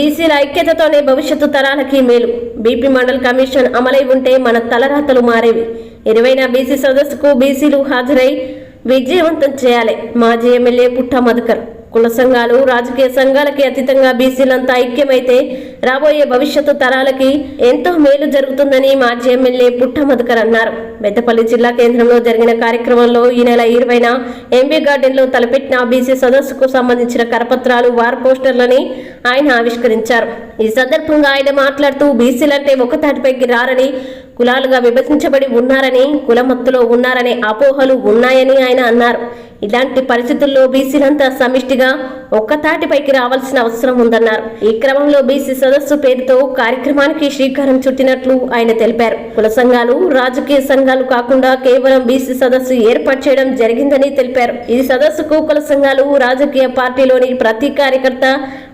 బీసీల ఐక్యతతోనే భవిష్యత్తు తరాలకి మేలు. బీపీ మండల్ కమిషన్ అమలై ఉంటే మన తలరాతలు మారేవి. ఇరవైన బీసీ సదస్సుకు బీసీలు హాజరై విజయవంతం చేయాలి. మాజీ ఎమ్మెల్యే పుట్ట మధుకర్ కుల సంఘాలు రాజకీయ సంఘాలకి అతీతంగా బీసీలంతా ఐక్యమైతే రాబోయే భవిష్యత్తు తరాలకి ఎంతో మేలు జరుగుతుందని మాజీ ఎమ్మెల్యే పుట్ట మధుకర్ అన్నారు. పెద్దపల్లి జిల్లా కేంద్రంలో జరిగిన కార్యక్రమంలో ఈ నెల ఇరవైన ఎంబీ గార్డెన్లో తలపెట్టిన బీసీ సదస్సుకు సంబంధించిన కరపత్రాలు వార్ పోస్టర్లని ఆయన ఆవిష్కరించారు. ఈ సందర్భంగా ఆయన మాట్లాడుతూ బీసీలంటే ఒకతాటిపైకి రారని కులాలుగా విభజించబడి ఉన్నారని కులమత్తులో ఉన్నారనే అపోహలు ఉన్నాయని ఆయన అన్నారు. ఇలాంటి పరిస్థితుల్లో బీసీలంతా సమిష్టిగా ఒక్కతాటిపైకి రావాల్సిన అవసరం ఉందన్నారు. ఈ క్రమంలో బీసీ సదస్సు పేరుతో కార్యక్రమానికి శ్రీకారం చుట్టినట్లు ఆయన తెలిపారు. కుల సంఘాలు రాజకీయ సంఘాలు కాకుండా కేవలం బీసీ సదస్సు ఏర్పాటు చేయడం జరిగిందని తెలిపారు. ఈ సదస్సుకు కుల సంఘాలు రాజకీయ పార్టీలోని ప్రతి కార్యకర్త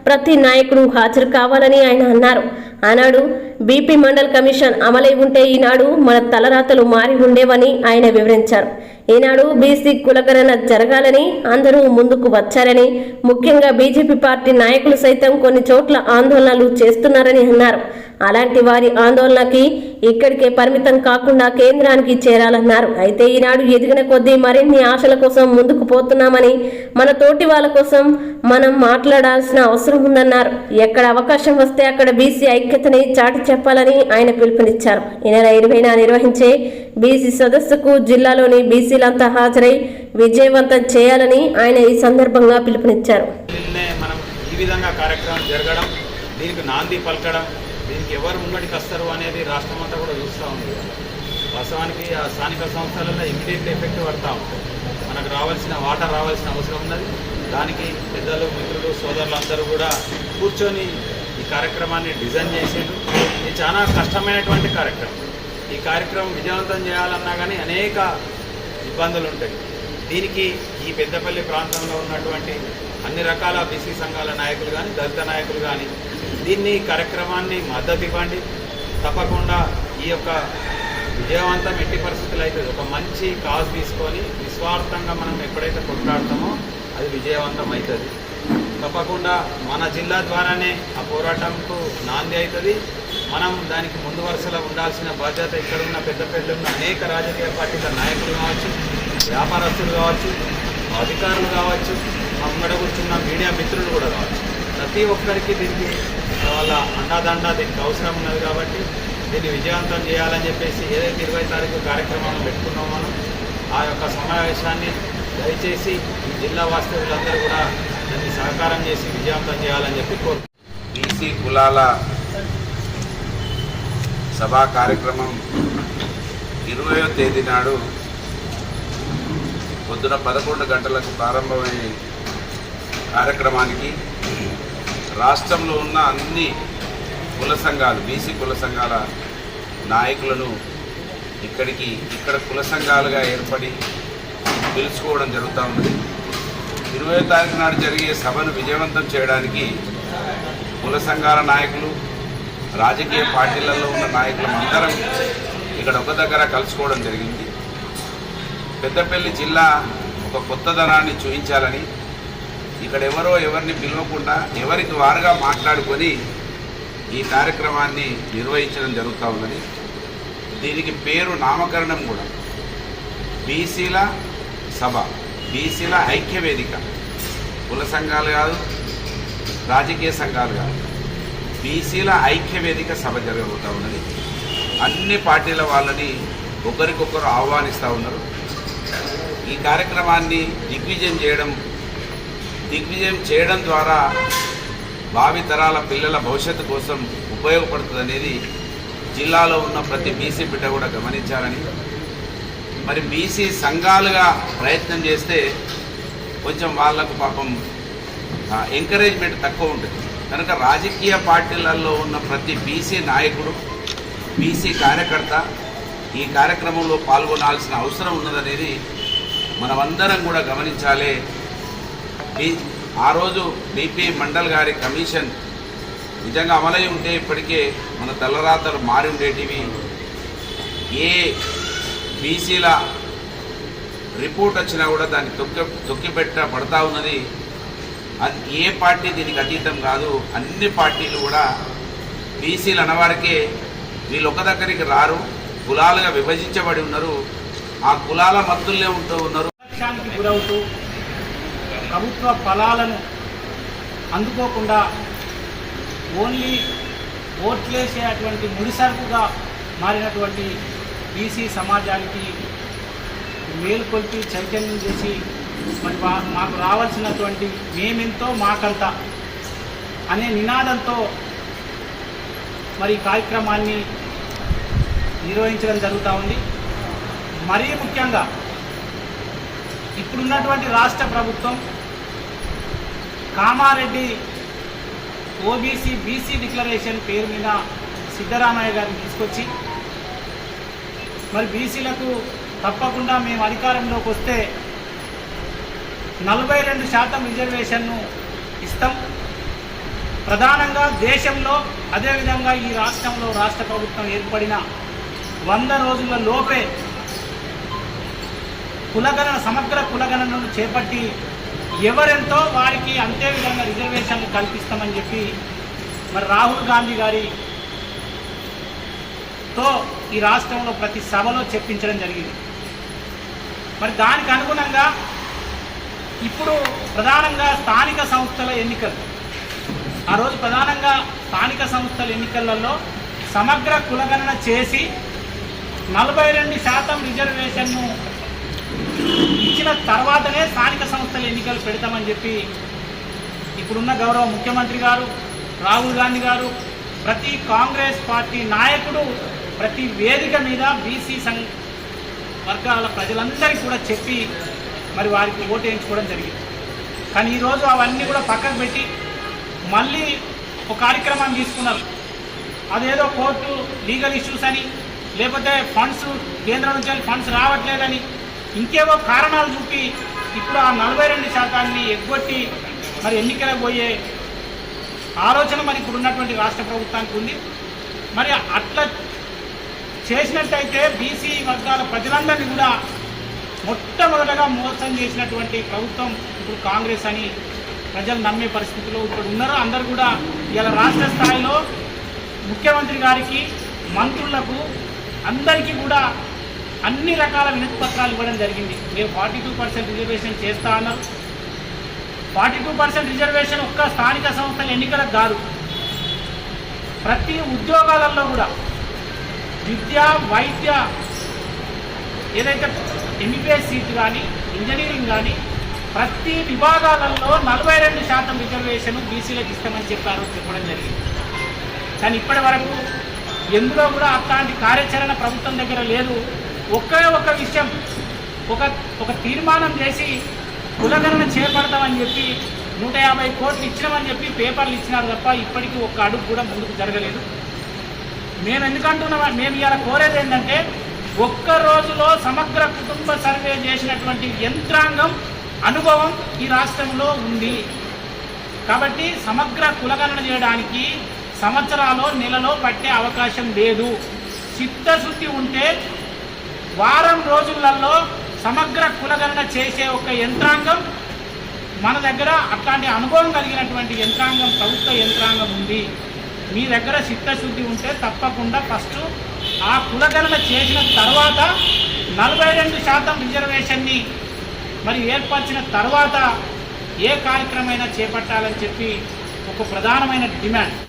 ప్రతి నాయకుడు హాజరు కావాలని ఆయన అన్నారు. ఆనాడు బీపీ మండల్ కమిషన్ అమలై ఉంటే ఈనాడు మన తలరాతలు మారి ఉండేవని ఆయన వివరించారు. ఈనాడు బీసీ కులకరణ జరగాలని అందరూ ముందుకు వచ్చారని ముఖ్యంగా బీజేపీ పార్టీ నాయకులు సైతం కొన్ని చోట్ల ఆందోళనలు చేస్తున్నారని అన్నారు. అలాంటి వారి ఆందోళనకి ఇక్కడికే పరిమితం కాకుండా కేంద్రానికి చేరాలన్నారు. అయితే ఈనాడు ఎదిగిన కొద్దీ మరిన్ని ఆశల కోసం ముందుకు పోతున్నామని మన తోటి వాళ్ళ కోసం మనం మాట్లాడాల్సిన అవసరం ఉందన్నారు. ఎక్కడ అవకాశం వస్తే అక్కడ బీసీ ఐక్యతని చాటి చెప్పాలని ఆయన పిలుపునిచ్చారు. ఈ నెల ఇరవైన నిర్వహించే బీసీ సదస్సుకు జిల్లాలోని బీసీలంతా హాజరై విజయవంతం చేయాలని ఆయన ఈ సందర్భంగా పిలుపునిచ్చారు. ఈ విధంగా కార్యక్రమం జరగడం దీనికి నాంది పలకడం ఎవరు ముంగడికి వస్తారు అనేది రాష్ట్రం అంతా కూడా చూస్తూ ఉంది. వాస్తవానికి ఆ స్థానిక సంస్థలలో ఇమీడియట్ ఎఫెక్ట్ పడతా ఉంటుంది మనకు రావాల్సిన వాటర్ రావాల్సిన అవసరం ఉన్నది. దానికి పెద్దలు మిత్రులు సోదరులు అందరూ కూడా కూర్చొని ఈ కార్యక్రమాన్ని డిజైన్ చేసేది. ఇది చాలా కష్టమైనటువంటి కార్యక్రమం. ఈ కార్యక్రమం విజయవంతం చేయాలన్నా కానీ అనేక ఇబ్బందులు ఉంటాయి. దీనికి ఈ పెద్దపల్లి ప్రాంతంలో ఉన్నటువంటి అన్ని రకాల బీసీ సంఘాల నాయకులు కానీ దళిత నాయకులు కానీ దీన్ని కార్యక్రమాన్ని మద్దతు ఇవ్వండి. తప్పకుండా ఈ యొక్క విజయవంతం ఎట్టి పరిస్థితులు అవుతుంది ఒక మంచి కాజ్ తీసుకొని నిస్వార్థంగా మనం ఎప్పుడైతే కొట్లాడతామో అది విజయవంతం అవుతుంది. తప్పకుండా మన జిల్లా ద్వారానే ఆ పోరాటంకు నాంది అవుతుంది. మనం దానికి ముందు వరుసలో ఉండాల్సిన బాధ్యత ఇక్కడ ఉన్న పెద్దపల్లి ఉన్న అనేక రాజకీయ పార్టీల నాయకులు కావచ్చు వ్యాపారస్తులు కావచ్చు అధికారులు కావచ్చు మా ముంగడ కూర్చున్న మీడియా మిత్రులు కూడా కావచ్చు. ప్రతి ఒక్కరికి దీనికి వాళ్ళ అండాదండ దీనికి అవసరం ఉన్నది కాబట్టి దీన్ని విజయవంతం చేయాలని చెప్పేసి ఏదైతే ఇరవై తారీఖు కార్యక్రమాన్ని పెట్టుకున్నామో మనం ఆ యొక్క సమావేశాన్ని దయచేసి ఈ జిల్లా వాస్తవులందరూ కూడా దాన్ని సహకారం చేసి విజయవంతం చేయాలని చెప్పి కోరు బీసీ కులాల సభా కార్యక్రమం ఇరవయో తేదీ నాడు పొద్దున పదకొండు గంటలకు ప్రారంభమైన కార్యక్రమానికి రాష్ట్రంలో ఉన్న అన్ని కుల సంఘాలు బీసీ కుల సంఘాల నాయకులను ఇక్కడికి ఇక్కడ కుల సంఘాలుగా ఏర్పడి పిలుచుకోవడం జరుగుతూ ఉన్నది. ఇరవై తారీఖు నాడు జరిగే సభను విజయవంతం చేయడానికి కుల సంఘాల నాయకులు రాజకీయ పార్టీలలో ఉన్న నాయకులం అందరం ఇక్కడ ఒక దగ్గర కలుసుకోవడం జరిగింది. పెద్దపల్లి జిల్లా ఒక కొత్తదనాన్ని చూపించాలని ఇక్కడ ఎవరో ఎవరిని పిలవకుండా ఎవరికి వారుగా మాట్లాడుకొని ఈ కార్యక్రమాన్ని నిర్వహించడం జరుగుతూ ఉన్నది. దీనికి పేరు నామకరణం కూడా. బీసీల సభ బీసీల ఐక్యవేదిక. కుల సంఘాలు కాదు రాజకీయ సంఘాలు కాదు. బీసీల ఐక్యవేదిక సభ జరగబోతూ ఉన్నది. అన్ని పార్టీల వాళ్ళని ఒకరికొకరు ఆహ్వానిస్తూ ఉన్నారు. ఈ కార్యక్రమాన్ని దిగ్విజయం చేయడం దిగ్విజయం చేయడం ద్వారా భావితరాల పిల్లల భవిష్యత్తు కోసం ఉపయోగపడుతుంది అనేది జిల్లాలో ఉన్న ప్రతి బీసీ బిడ్డ కూడా గమనించాలని. మరి బీసీ సంఘాలుగా ప్రయత్నం చేస్తే కొంచెం వాళ్ళకు పాపం ఎంకరేజ్మెంట్ తక్కువ ఉంటుంది. కనుక రాజకీయ పార్టీలలో ఉన్న ప్రతి బీసీ నాయకుడు బీసీ కార్యకర్త ఈ కార్యక్రమంలో పాల్గొనాల్సిన అవసరం ఉన్నదనేది మనమందరం కూడా గమనించాలి. ఆ రోజు బీపీ మండల్ గారి కమిషన్ నిజంగా అమలై ఉంటే ఇప్పటికే మన తలరాతలు మారి ఉండేటివి. ఏ బీసీల రిపోర్ట్ వచ్చినా కూడా దాన్ని తొక్కి తొక్కిపెట్ట పడతా ఉన్నది. అది ఏ పార్టీ దీనికి అతీతం కాదు. అన్ని పార్టీలు కూడా బీసీలు అన్నవారికే వీళ్ళు ఒక దగ్గరికి రారు కులాలుగా విభజించబడి ఉన్నారు. ఆ కులాల మత్తుల్లే ఉంటూ ఉన్నారు. ప్రభుత్వ ఫలాలను అందుకోకుండా ఓన్లీ ఓట్లేసేటువంటి ముడిసరుకుగా మారినటువంటి బీసీ సమాజానికి మేలుకొల్పి చైతన్యం చేసి మరి మాకు రావాల్సినటువంటి మేమెంతో మాకంత అనే నినాదంతో మరి కార్యక్రమాన్ని నిర్వహించడం జరుగుతూ ఉంది. మరీ ముఖ్యంగా ఇప్పుడున్నటువంటి రాష్ట్ర ప్రభుత్వం కామారెడ్డి ఓబీసీ బీసీ డిక్లరేషన్ పేరు మీద సిద్ధరామయ్య గారిని తీసుకొచ్చి మరి బీసీలకు తప్పకుండా మేము అధికారంలోకి వస్తే నలభై రెండు శాతం రిజర్వేషన్ను ఇస్తాం. ప్రధానంగా దేశంలో అదేవిధంగా ఈ రాష్ట్రంలో రాష్ట్ర ప్రభుత్వం ఏర్పడిన వంద రోజుల లోపే కులగణన సమగ్ర కులగణనను చేపట్టి ఎవరెంతో వారికి అంతే విధంగా రిజర్వేషన్లు కల్పిస్తామని చెప్పి మరి రాహుల్ గాంధీ గారి తో ఈ రాష్ట్రంలో ప్రతి సభలో చెప్పించడం జరిగింది. మరి దానికి అనుగుణంగా ఇప్పుడు ప్రధానంగా స్థానిక సంస్థల ఎన్నికలు. ఆ రోజు ప్రధానంగా స్థానిక సంస్థల ఎన్నికలలో సమగ్ర కులగణన చేసి నలభై రెండు శాతం రిజర్వేషన్ను ఇచ్చిన తర్వాతనే స్థానిక ఎన్నికలు పెడతామని చెప్పి ఇప్పుడున్న గౌరవ ముఖ్యమంత్రి గారు రాహుల్ గాంధీ గారు ప్రతి కాంగ్రెస్ పార్టీ నాయకుడు ప్రతి వేదిక మీద బీసీ సంఘ వర్గాల ప్రజలందరికీ కూడా చెప్పి మరి వారికి ఓటు వేయించుకోవడం జరిగింది. కానీ ఈరోజు అవన్నీ కూడా పక్కకు పెట్టి మళ్ళీ ఒక కార్యక్రమాన్ని తీసుకున్నారు. అదేదో కోర్టు లీగల్ ఇష్యూస్ అని లేకపోతే ఫండ్స్ కేంద్రం నుంచి ఫండ్స్ రావట్లేదని ఇంకేవో కారణాలు చూపి ఇప్పుడు ఆ నలభై రెండు శాతాన్ని ఎగ్గొట్టి మరి ఎన్నికలకు పోయే ఆలోచన మరి ఇప్పుడు ఉన్నటువంటి రాష్ట్ర ప్రభుత్వానికి ఉంది. మరి అట్లా చేసినట్టయితే బీసీ వర్గాల ప్రజలందరినీ కూడా మొట్టమొదటగా మోసం చేసినటువంటి ప్రభుత్వం ఇప్పుడు కాంగ్రెస్ అని ప్రజలు నమ్మే పరిస్థితిలో ఇప్పుడు ఉన్నారు అందరు కూడా ఇలా రాష్ట్ర స్థాయిలో ముఖ్యమంత్రి గారికి మంత్రులకు అందరికీ కూడా అన్ని రకాల వినతి పత్రాలు ఇవ్వడం జరిగింది. మీరు ఫార్టీ టూ పర్సెంట్ రిజర్వేషన్ చేస్తా అన్నారు. ఫార్టీ టూ పర్సెంట్ రిజర్వేషన్ ఒక్క స్థానిక సంస్థల ఎన్నికలకు కాదు. ప్రతి ఉద్యోగాలలో కూడా విద్య వైద్య ఏదైతే ఎంబీబీఎస్ సీట్ కానీ ఇంజనీరింగ్ కానీ ప్రతి విభాగాలలో నలభై రెండు శాతం రిజర్వేషన్ బీసీలకు ఇస్తామని చెప్పారు చెప్పడం జరిగింది. కానీ ఇప్పటి వరకు ఎందులో కూడా అట్లాంటి కార్యాచరణ ప్రభుత్వం దగ్గర లేదు. ఒకే ఒక విషయం. ఒక ఒక తీర్మానం చేసి కులగణన చేపడతామని చెప్పి నూట యాభై కోట్లు ఇచ్చినామని చెప్పి పేపర్లు ఇచ్చినారు తప్ప ఇప్పటికీ ఒక్క అడుగు కూడా ముందుకు జరగలేదు. మేము ఎందుకంటున్నాం? మేము ఇలా కోరేది ఏంటంటే ఒక్క రోజులో సమగ్ర కుటుంబ సర్వే చేసినటువంటి యంత్రాంగం అనుభవం ఈ రాష్ట్రంలో ఉంది. కాబట్టి సమగ్ర కులగణన చేయడానికి సంవత్సరాలు నెలలో పట్టే అవకాశం లేదు. చిత్తశుద్ధి ఉంటే వారం రోజులలో సమగ్ర కులగణన చేసే ఒక యంత్రాంగం మన దగ్గర అట్లాంటి అనుభవం కలిగినటువంటి యంత్రాంగం ప్రభుత్వ యంత్రాంగం ఉంది. మీ దగ్గర చిత్తశుద్ధి ఉంటే తప్పకుండా ఫస్ట్ ఆ కులగణన చేసిన తర్వాత నలభై రెండు శాతం రిజర్వేషన్ని మరి ఏర్పరిచిన తర్వాత ఏ కార్యక్రమైనా చేపట్టాలని చెప్పి ఒక ప్రధానమైన డిమాండ్.